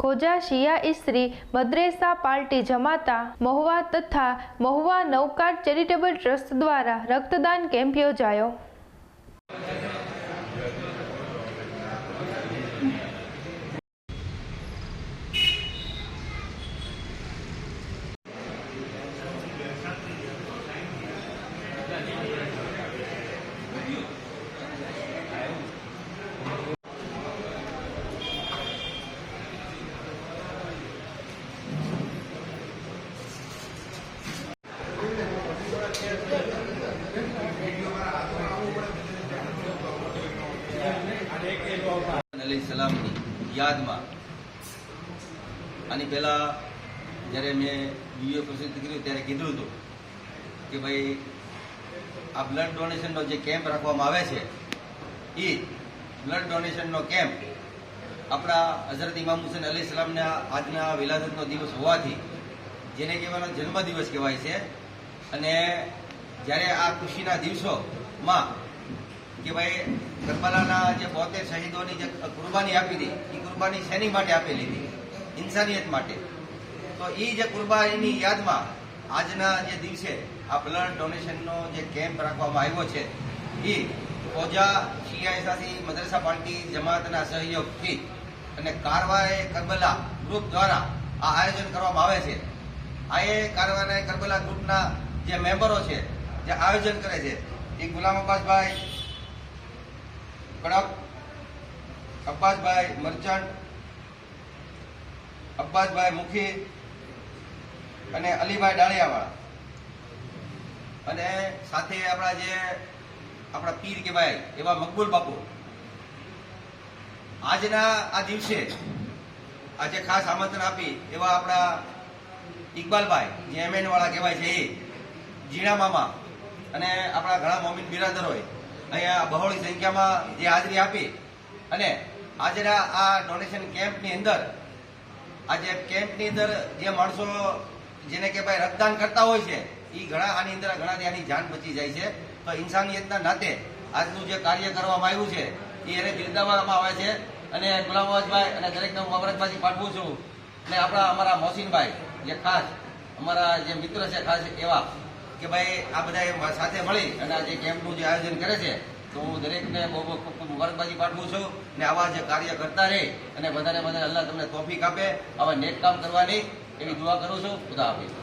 ખોજા શિયા ઇસ્ત્રી મદ્રેસા પાર્ટી જમાતા મહુવા તથા Mahuva Navkar charitable trust દ્વારા રક્તદાન કેમ્પ યોજાયો. અલી યાદમાં. આની પહેલાં જ્યારે મેં વીડિયો પ્રસિદ્ધ કર્યું ત્યારે કીધું હતું કે ભાઈ, આ બ્લડ ડોનેશનનો જે કેમ્પ રાખવામાં આવે છે એ બ્લડ ડોનેશનનો કેમ્પ આપણા હઝરત ઇમામ હુસેન અલી સલામના આજના વિલાદતનો દિવસ હોવાથી, જેને કહેવાનો જન્મદિવસ કહેવાય છે, અને જ્યારે આ ખુશીના દિવસોમાં કે ભાઈ કરબલાના જે બોતેર શહીદોની જે કુરબાની આપી હતી એ કુરબાની શેની માટે આપેલી હતી ઇન્સાનિયત માટે. તો એ જે કુરબાનીની યાદમાં આજના જે દિવસે આ બ્લડ ડોનેશનનો જે કેમ્પ રાખવામાં આવ્યો છે એ ખોજા શિયાસાસી મદરસા પાર્ટી જમાતના સહયોગથી અને કારવાએ કરબલા ગ્રુપ દ્વારા આ આયોજન કરવામાં આવે છે. આ એ કારવારે કરબલા ગ્રુપના જે મેમ્બરો છે, જે આયોજન કરે છે, એ ગુલામ અબ્બાસભાઈ કડક, અબ્બાસભાઈ મર્ચન્ટ, અબ્બાસભાઈ મુખી અને અલીભાઈ ડાળિયાવાળા. અને સાથે આપણા જે આપણા પીર કહેવાય એવા મકબૂલ બાપુ. આજના આ દિવસે આજે ખાસ આમંત્રણ આપી એવા આપણા ઇકબાલભાઈ, જે એમએન કહેવાય છે એ, જીણા મામા અને આપણા ઘણા મોમિન બિરાદરોએ અહીંયા બહોળી સંખ્યામાં જે હાજરી આપી અને આજના આ ડોનેશન કેમ્પની અંદર, આજે કેમ્પની અંદર જે માણસો જેને કે ભાઈ રક્તદાન કરતા હોય છે એ ઘણા આની અંદર ઘણા આની જાન બચી જાય છે. તો ઇન્સાનિયતના નાતે આજનું જે કાર્ય કરવામાં આવ્યું છે એ એને બિરદાવવામાં આવે છે. અને ગુલામ અવાજભાઈ અને દરેકને હું અમરતભાઈ પાઠવું છું. અને આપણા અમારા મોહસિનભાઈ, જે ખાસ અમારા જે મિત્ર છે, ખાસ એવા કે ભાઈ આ બધા સાથે મળી અને આ જે કેમ્પનું જે આયોજન કરે છે, તો હું દરેકને બહુ બહુ ખૂબ ખૂબ મુબારકબાજી પાઠવું છું ને આવા જે કાર્ય કરતા રહે અને બધાને બધા અલ્લાહ તમને તોફીક આપે, આવા નેક કામ કરવાની એવી દુઆ કરું છું. ખુદા હાફિઝ.